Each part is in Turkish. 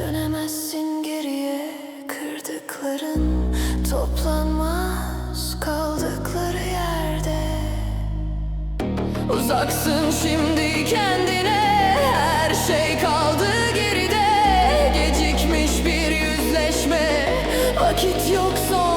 Dönemezsin geriye kırdıkların Toplanmaz kaldıkları yerde. Uzaksın şimdi kendine Her şey kaldı geride. Gecikmiş bir yüzleşme Vakit yok son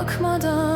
bakmadan.